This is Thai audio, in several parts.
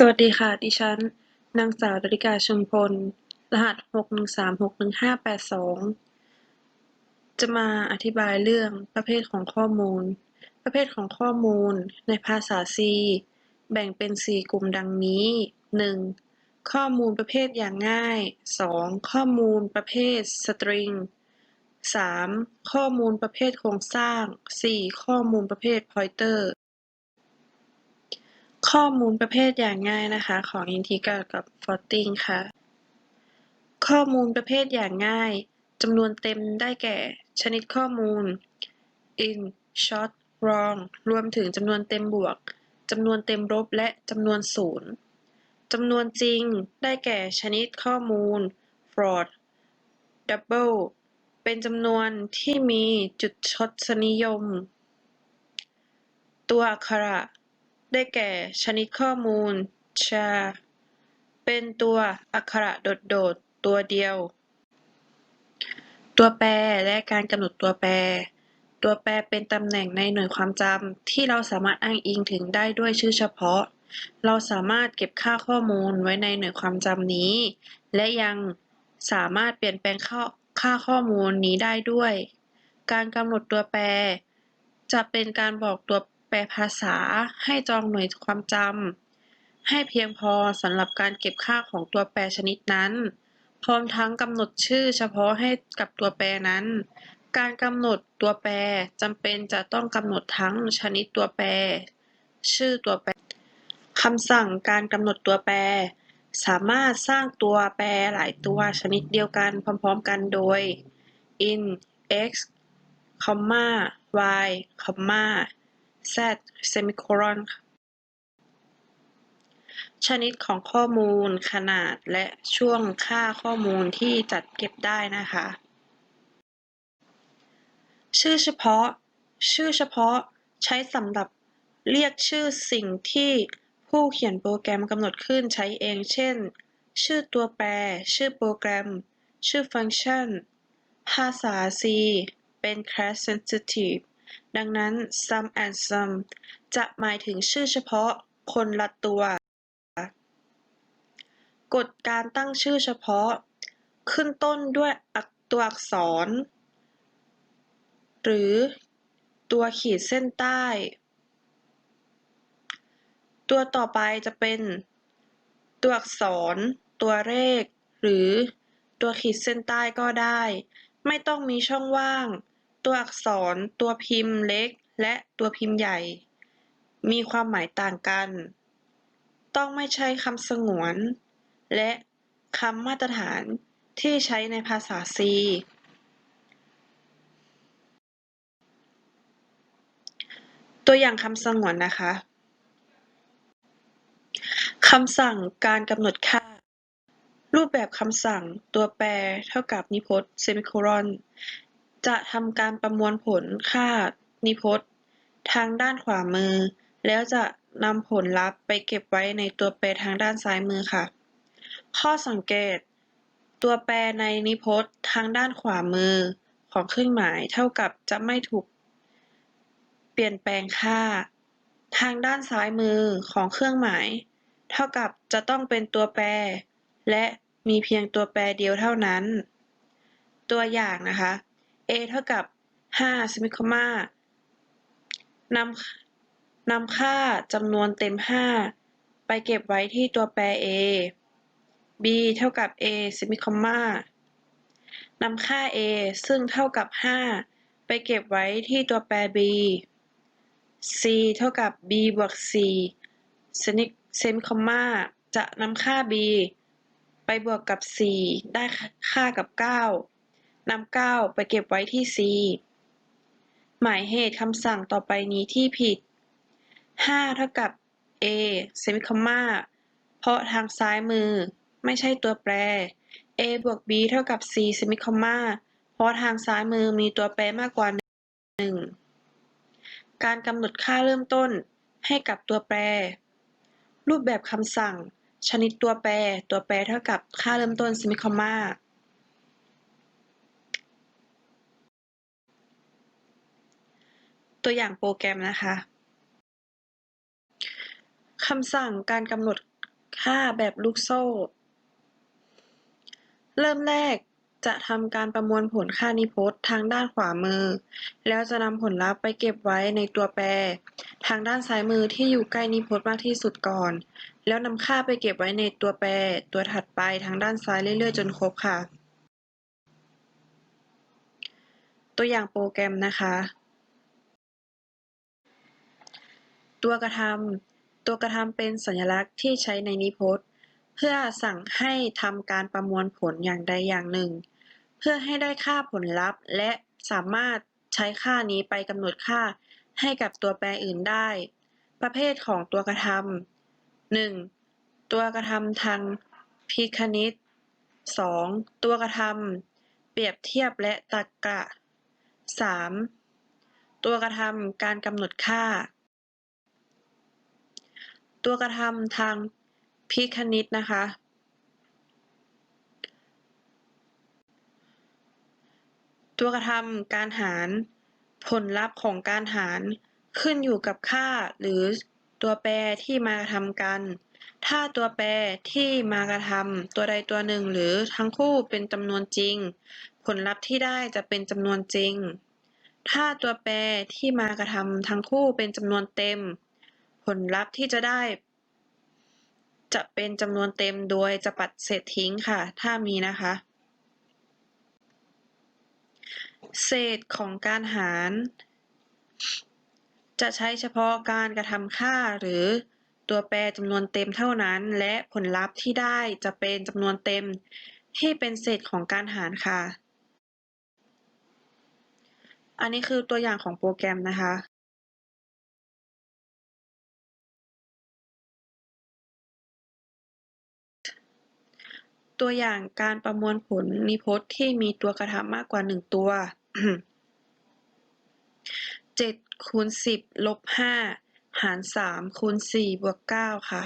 สวัสดีค่ะ ดิฉัน นางสาวดริกาชุมพล รหัส 6136152จะมาอธิบายเรื่องประเภทของข้อมูล ประเภทของข้อมูลในภาษา C แบ่งเป็น 4 กลุ่มดังนี้ 1. ข้อมูลประเภทอย่างง่าย 2. ข้อมูลประเภทสตริง 3. ข้อมูลประเภทโครงสร้าง 4. ข้อมูลประเภทพอยเตอร์ ข้อมูลประเภทอย่างง่ายนะคะ ของ Integra กับ floating ค่ะ ข้อมูลประเภทอย่างง่ายจำนวนเต็มได้แก่ ชนิดข้อมูล in short long รวมถึงจำนวนเต็มบวกจำนวนเต็มลบและจำนวนศูนย์จำนวนจริงได้แก่ชนิดข้อมูล float double เป็นจำนวนที่มีจุดทศนิยม ตัวอักขระ ได้แก่ ชนิดข้อมูล char เป็นตัวอักขระโดดๆ ตัวเดียว ตัวแปรและการกำหนดตัวแปร ตัวแปรเป็นตำแหน่งในหน่วยความจำที่เราสามารถอ้างอิงถึงได้ด้วยชื่อเฉพาะ เราสามารถเก็บค่าข้อมูลไว้ในหน่วยความจำนี้ และยังสามารถเปลี่ยนแปลงค่าค่าข้อมูลนี้ได้ด้วย การกำหนดตัวแปร จะเป็นการบอกตัว แปลภาษา ให้จองหน่วยความจำ ให้เพียงพอสำหรับการเก็บค่าของตัวแปรชนิดนั้น พร้อมทั้งกำหนดชื่อเฉพาะให้กับตัวแปรนั้น การกำหนดตัวแปรจำเป็นจะต้องกำหนดทั้งชนิดตัวแปร ชื่อตัวแปรคำสั่งการกำหนดตัวแปร สามารถสร้างตัวแปรหลายตัวชนิดเดียวกันพร้อมๆกันโดย in x, y, z semicolon ชนิดของข้อมูลขนาดและช่วงค่าข้อมูลที่จัดเก็บได้นะคะ ชื่อเฉพาะ ชื่อเฉพาะใช้สำหรับเรียกชื่อสิ่งที่ผู้เขียนโปรแกรมกำหนดขึ้นใช้เอง เช่น ชื่อตัวแปร ชื่อโปรแกรม ชื่อฟังก์ชัน ภาษา C เป็น class sensitive ดังนั้น sum and sum จะหมายถึงชื่อเฉพาะ คนละตัว กฎการตั้งชื่อเฉพาะ ขึ้นต้นด้วยตัวอักษร หรือตัวขีดเส้นใต้ ตัวต่อไปจะเป็นตัวอักษร ตัวเลข หรือตัวขีดเส้นใต้ก็ได้ ไม่ต้องมีช่องว่าง ตัวอักษร ตัวพิมพ์เล็ก และตัวพิมพ์ใหญ่ มีความหมายต่างกัน ต้องไม่ใช่คำสงวน และคำมาตรฐานที่ใช้ในภาษา C ตัวอย่างคำสงวนนะคะคำสั่งการกำหนดค่า รูปแบบคำสั่งตัวแปรเท่ากับนิพจน์เซมิโคลอน จะทำการประมวลผลค่านิพจน์ทางด้านขวามือ แล้วจะนำผลลัพธ์ไปเก็บไว้ในตัวแปรทางด้านซ้ายมือค่ะ ข้อสังเกต ตัวแปรในนิพจน์ทางด้านขวามือของเครื่องหมายเท่ากับจะไม่ถูกเปลี่ยนแปลงค่า ทางด้านซ้ายมือของเครื่องหมาย เท่ากับจะต้องเป็นตัวแปร และมีเพียงตัวแปรเดียวเท่านั้น ตัวอย่างนะคะ a เท่ากับ5 semi comma นำนำค่าจำนวนเต็ม 5 ไปเก็บไว้ที่ตัวแปร a b เท่ากับ a semi comma นำค่า a ซึ่งเท่ากับ 5 ไปเก็บไว้ที่ตัวแปร b c เท่ากับ b บวก c เซมิคอมมาจะนำค่า b ไปบวกกับ 4 ได้ค่ากับ 9 นำ 9 ไปเก็บไว้ที่ c หมายเหตุคำสั่งต่อไปนี้ที่ผิด 5 เท่ากับ a เซมิคอมมาเพราะทางซ้ายมือไม่ใช่ตัวแปร a บวก b เท่ากับ c เซมิคอมมาเพราะทางซ้ายมือมีตัวแปรมากกว่า 1 การกำหนดค่าเริ่มต้นให้กับตัวแปร รูปแบบคำสั่ง ชนิดตัวแปร ตัวแปรเท่ากับค่าเริ่มต้นเซมิคอมมา ตัวอย่างโปรแกรมนะคะ คำสั่งการกำหนดค่าแบบลูกโซ่ เริ่มแรกจะทำการประมวลผลค่านิพจน์ทางด้านขวามือ แล้วจะนำผลลัพธ์ไปเก็บไว้ในตัวแปร ทางด้านซ้ายมือที่อยู่ใกล้นิพจน์มากที่สุดก่อน แล้วนำค่าไปเก็บไว้ในตัวแปร ตัวถัดไปทางด้านซ้ายเรื่อยๆ จนครบค่ะ ตัวอย่างโปรแกรมนะคะ ตัวกระทำตัวกระทำเป็นสัญลักษณ์ที่ใช้ในนิพจน์ เพื่อสั่งให้ทำการประมวลผลอย่างใดอย่างหนึ่ง เพื่อให้ได้ค่าผลลัพธ์ และสามารถใช้ค่านี้ไปกำหนดค่าให้กับตัวแปรอื่นได้ ประเภทของตัวกระทำ 1. ตัวกระทำทางพิคณิต 2. ตัวกระทำเปรียบเทียบและตรรกะ 3. ตัวกระทำการกำหนดค่า ตัวกระทำทางพิคณิตนะคะ ตัวกระทำการหารผลลัพธ์ของการหารขึ้นอยู่กับค่าหรือตัวแปรที่มากระทำกัน ถ้าตัวแปรที่มากระทำตัวใดตัวหนึ่งหรือทั้งคู่เป็นจำนวนจริง ผลลัพธ์ที่ได้จะเป็นจำนวนจริง ถ้าตัวแปรที่มากระทำทั้งคู่เป็นจำนวนเต็ม ลลัพธ์ที่จะได้ จะเป็นจำนวนเต็มโดยจะปัดเศษทิ้งค่ะ ถ้ามีนะคะ เศษของการหาร จะใช้เฉพาะการกระทำค่าหรือตัวแปรจำนวนเต็มเท่านั้น และผลลัพธ์ที่ได้จะเป็นจำนวนเต็มที่เป็นเศษของการหารค่ะ อันนี้คือตัวอย่างของโปรแกรมนะคะ ตัวอย่างการประมวลผลนิพจน์ที่มีตัวกระทำมากกว่า 1 ตัว 7คูณ10ลบ5หาร3คูณ4บวก9ค่ะ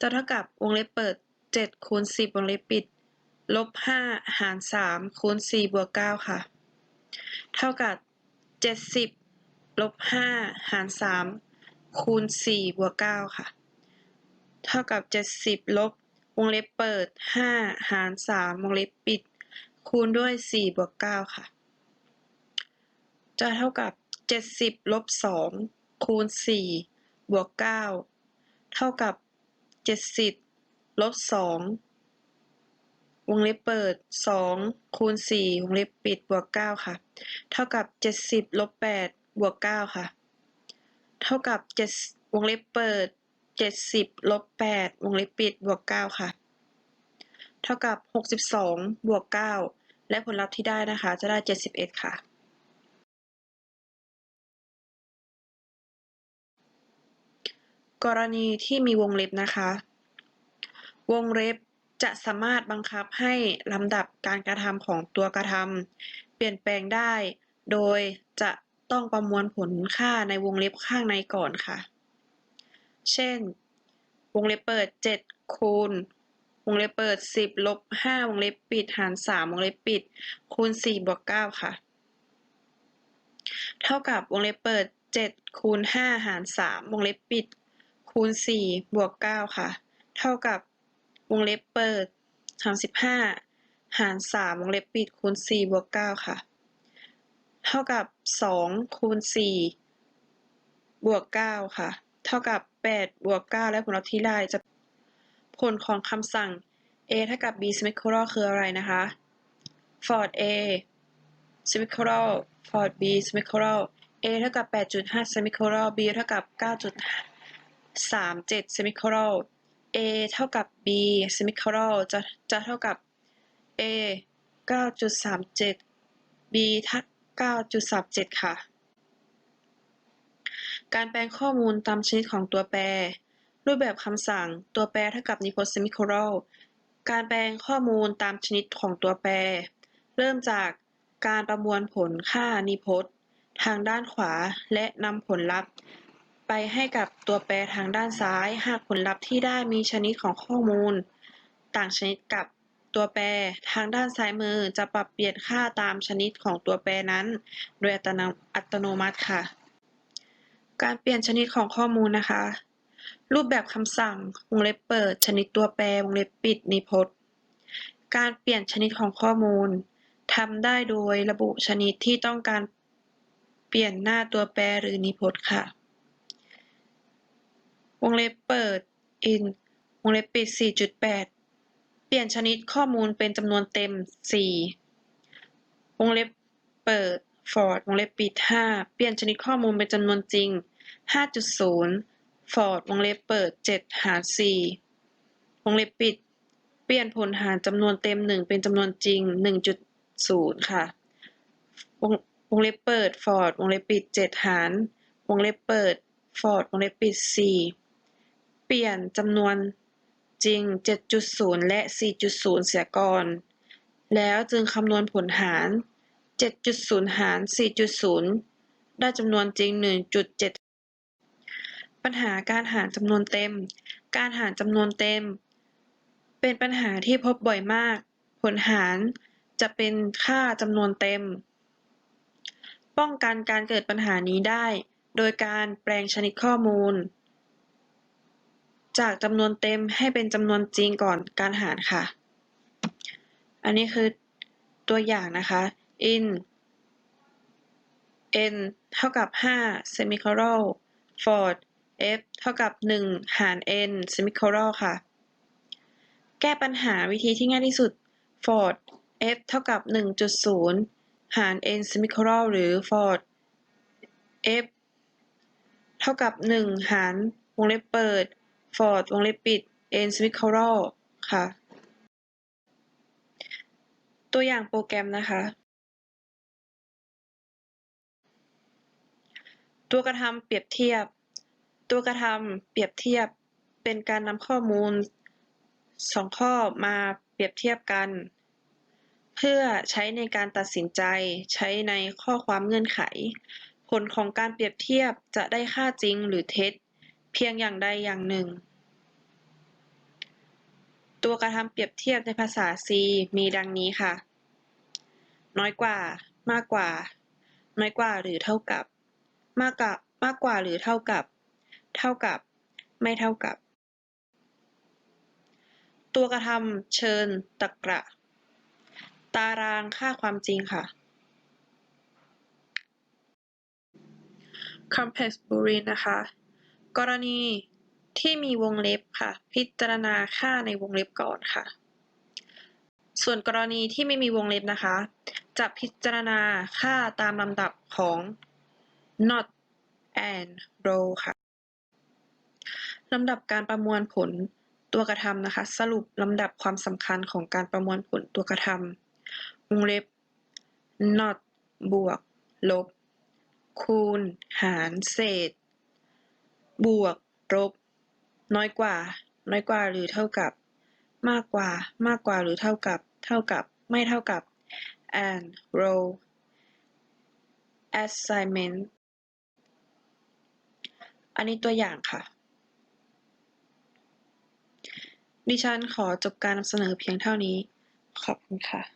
จะเท่ากับวงเล็บเปิด7คูณ10วงเล็บปิดลบ5หาร3คูณ4บวก9ค่ะ เท่ากับ 70ลบ5หาร3คูณ4บวก9ค่ะ เท่ากับ 70ลบ วงเล็บเปิด5หาร3วงเล็บปิด คูณด้วย4บวก9ค่ะ จะเท่ากับ70ลบ2คูณ4บวก9เท่ากับ70ลบ2วงเล็บเปิด2คูณ4วงเล็บปิดบวก9ค่ะ เท่ากับ70ลบ8บวก9ค่ะ เท่ากับ7วงเล็บเปิด 70ลบ8วงเล็บปิดบวก9ค่ะ เท่ากับ62บองบวก9และผลลัพธ์ที่ได้นะคะ จะได้71ค่ะ กรณีที่มีวงเล็บนะคะ วงเล็บจะสามารถบังคับให้ลำดับการกระทำของตัวกระทำเปลี่ยนแปลงได้ โดยจะต้องประมวลผลค่าในวงเล็บข้างในก่อนค่ะ เช่น วงเล็บเปิด 7 คูณ วงเล็บเปิด 10 ลบ 5 วงเล็บปิด หาร 3 วงเล็บปิด คูณ 4 บวก 9 ค่ะ เท่ากับวงเล็บเปิด 7 คูณ 5 หาร 3 วงเล็บปิด คูณ 4 บวก 9 ค่ะ เท่ากับวงเล็บเปิด35หาร 3 วงเล็บปิด คูณ 4 บวก 9 ค่ะ เท่ากับ 2 คูณ 4บวก 9 ค่ะ เท่ากับ 8 บวก 9 และผลลัพธ์ที่ได้จะผลของคำสั่ง a เท่ากับ b semicolon คืออะไรนะคะ for a semicolon for b semicolon a เท่ากับ 8.5 semicolon b เท่ากับ 9.37 semicolon a เท่ากับ b semicolon จะจะเท่ากับ a 9.37 b 9.37 ค่ะ การแปลงข้อมูลตามชนิดของตัวแปร รูปแบบคำสั่ง ตัวแปรเท่ากับนิพจน์ semicolon การแปลงข้อมูลตามชนิดของตัวแปร เริ่มจากการประมวลผลค่านิพจน์ทางด้านขวาและนำผลลัพธ์ ไปให้กับตัวแปรทางด้านซ้าย หากผลลัพธ์ที่ได้มีชนิดของข้อมูล ต่างชนิดกับตัวแปรทางด้านซ้ายมือจะปรับเปลี่ยนค่าตามชนิดของตัวแปรนั้น โดยอัตโนอัตโนมัติค่ะ การเปลี่ยนชนิดของข้อมูลนะคะ รูปแบบคำสั่งวงเล็บเปิด ชนิดตัวแปรวงเล็บปิดนิพจน์ การเปลี่ยนชนิดของข้อมูลทำได้โดยระบุชนิดที่ต้องการเปลี่ยนหน้าตัวแปรหรือนิพจน์ค่ะ วงเล็บเปิด in วงเล็บปิด 4.8 เปลี่ยนชนิดข้อมูลเป็นจำนวนเต็ม 4 วงเล็บเปิด for วงเล็บปิด5เปลี่ยนชนิดข้อมูลเป็นจำนวนจริง 5.0 for วงเล็บเปิด 7 หาร 4 วงเล็บปิด เปลี่ยนผลหารจำนวนเต็ม 1 เป็นจำนวนจริง 1.0 ค่ะ วงวงเล็บเปิด for วงเล็บปิด 7 หาร วงเล็บเปิด for วงเล็บปิด 4 เปลี่ยนจำนวนจริง 7.0 และ 4.0 เสียก่อน แล้วจึงคำนวณผลหาร 7.0 หาร 4.0 ได้จำนวนจริง 1.7 ปัญหาการหารจำนวนเต็ม การหารจำนวนเต็ม เป็นปัญหาที่พบบ่อยมาก ผลหารจะเป็นค่าจำนวนเต็ม ป้องกันการเกิดปัญหานี้ได้ โดยการแปลงชนิดข้อมูล จากจำนวนเต็มให้เป็นจำนวนจริงก่อนการหารค่ะ อันนี้คือตัวอย่างนะคะ in n เท่ากับ5 semicolon for f เท่ากับ 1 หาร n semicolon ค่ะ แก้ปัญหาวิธีที่ง่ายที่สุด for f เท่ากับ 1.0 หาร n semicolon หรือ for f เท่ากับ 1 หารวงเล็บเปิด for วงเล็บปิด n semicolon ค่ะ ตัวอย่างโปรแกรมนะคะ ตัวกระทำเปรียบเทียบ ตัวกระทำเปรียบเทียบเป็นการนำข้อมูลสองข้อมาเปรียบเทียบกัน เพื่อใช้ในการตัดสินใจใช้ในข้อความเงื่อนไข ผลของการเปรียบเทียบจะได้ค่าจริงหรือเท็จ เพียงอย่างใดอย่างหนึ่ง ตัวกระทำเปรียบเทียบในภาษา C มีดังนี้ค่ะ น้อยกว่า มากกว่า น้อยกว่าหรือเท่ากับ มากกับมากกว่าหรือเท่ากับ เท่ากับ ไม่เท่ากับ ตัวกระทำเชิญตรระ ตารางค่าความจริงค่ะ complex boolean นะคะ กรณีที่มีวงเล็บค่ะ พิจารณาค่าในวงเล็บก่อนค่ะ ส่วนกรณีที่ไม่มีวงเล็บนะคะ จะพิจารณาค่าตามลำดับของ not and row ค่ะลำดับการประมวลผลตัวกระทำนะคะ สรุปลำดับความสำคัญของการประมวลผลตัวกระทำวงเล็บ not บวก ลบ คูณ หาร เศษ บวก ลบ น้อยกว่า น้อยกว่าหรือเท่ากับ มากกว่า มากกว่าหรือเท่ากับ เท่ากับ ไม่เท่ากับ and row assignment อันนี้ตัวอย่างค่ะ ดิฉันขอจบการนำเสนอเพียงเท่านี้ ขอบคุณค่ะ